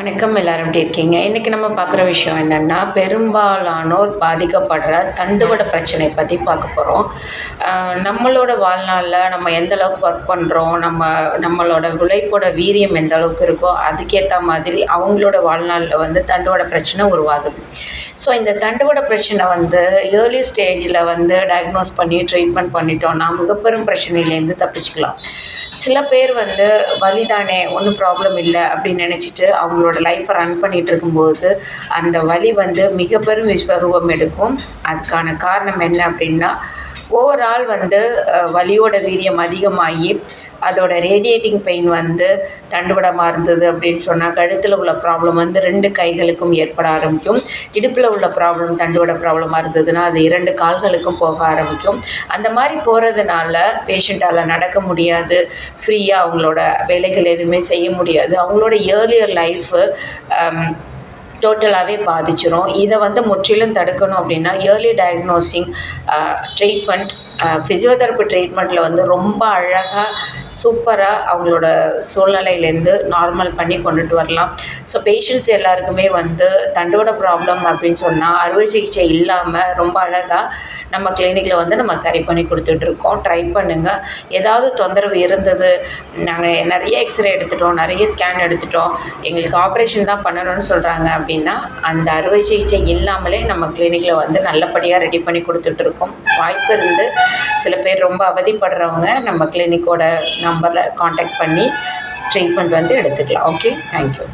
வணக்கம் எல்லாரும் எப்படி இருக்கீங்க? இன்றைக்கி நம்ம பார்க்குற விஷயம் என்னென்னா பெரும்பாலானோர் பாதிக்கப்படுற தண்டுவட பிரச்சனை பற்றி பார்க்க போகிறோம் நம்மளோட வாழ்நாளில் நம்ம எந்த அளவுக்கு ஒர்க் பண்ணுறோம் நம்ம நம்மளோட உழைப்போட வீரியம் எந்த அளவுக்கு இருக்கோ அதுக்கேற்ற மாதிரி அவங்களோட வாழ்நாளில் வந்து தண்டுவட பிரச்சனை உருவாகுது. ஸோ இந்த தண்டுவட பிரச்சனை வந்து ஏர்லி ஸ்டேஜில் வந்து டயக்னோஸ் பண்ணி ட்ரீட்மெண்ட் பண்ணிட்டோம்னா மிகப்பெரும் பிரச்சனையிலேருந்து தப்பிச்சுக்கலாம். சில பேர் வந்து வலி தானே ஒன்றும் ப்ராப்ளம் இல்லை அப்படின்னு நினச்சிட்டு அவங்களோட லைஃப்பை ரன் பண்ணிகிட்டு இருக்கும்போது அந்த வலி வந்து மிக பெரும் விஸ்வரூபம் எடுக்கும். அதுக்கான காரணம் என்ன அப்படின்னா ஓவரால் வந்து வலியோட வீரியம் அதிகமாகி அதோட ரேடியேட்டிங் பெயின் வந்து தண்டுவடமாக இருந்தது அப்படின்னு சொன்னால் கழுத்தில் உள்ள ப்ராப்ளம் வந்து ரெண்டு கைகளுக்கும் ஏற்பட ஆரம்பிக்கும். இடுப்பில் உள்ள ப்ராப்ளம் தண்டுவட ப்ராப்ளமாக இருந்ததுன்னா அது இரண்டு கால்களுக்கும் போக ஆரம்பிக்கும். அந்த மாதிரி போகிறதுனால பேஷண்ட்டால் நடக்க முடியாது. ஃப்ரீயாக அவங்களோட வேலைகள் எதுவுமே செய்ய முடியாது. அவங்களோட ஏர்லியர் லைஃபு டோட்டலாகவே பாதிச்சிடும் இதை வந்து முற்றிலும் தடுக்கணும் அப்படின்னா ஏர்லி டயக்னோசிங் ட்ரீட்மெண்ட் ஃபிசியோதெரப்பி ட்ரீட்மெண்ட்டில் வந்து ரொம்ப அழகாக சூப்பராக அவங்களோட சூழ்நிலையிலேருந்து நார்மல் பண்ணி கொண்டுட்டு வரலாம். ஸோ பேஷண்ட்ஸ் எல்லாருக்குமே வந்து தண்டோட ப்ராப்ளம் அப்படின்னு சொன்னால் அறுவை சிகிச்சை இல்லாமல் ரொம்ப அழகாக நம்ம கிளினிக்கில் வந்து நம்ம சரி பண்ணி கொடுத்துட்ருக்கோம். ட்ரை பண்ணுங்கள் ஏதாவது தொந்தரவு இருந்தது நாங்கள் நிறைய எக்ஸ்ரே எடுத்துட்டோம் நிறைய ஸ்கேன் எடுத்துட்டோம். எங்களுக்கு ஆப்ரேஷன் தான் பண்ணணும்னு சொல்கிறாங்க அப்படின்னா அந்த அறுவை சிகிச்சை இல்லாமலே நம்ம கிளினிக்கில் வந்து நல்லபடியாக ரெடி பண்ணி கொடுத்துட்ருக்கோம். வாய்ப்பு இருந்து சில பேர் ரொம்ப அவதிப்படுறவங்க நம்ம கிளினிக்கோட நம்பரில் காண்டாக்ட் பண்ணி ட்ரீட்மெண்ட் வந்து எடுத்துக்கலாம். Okay thank you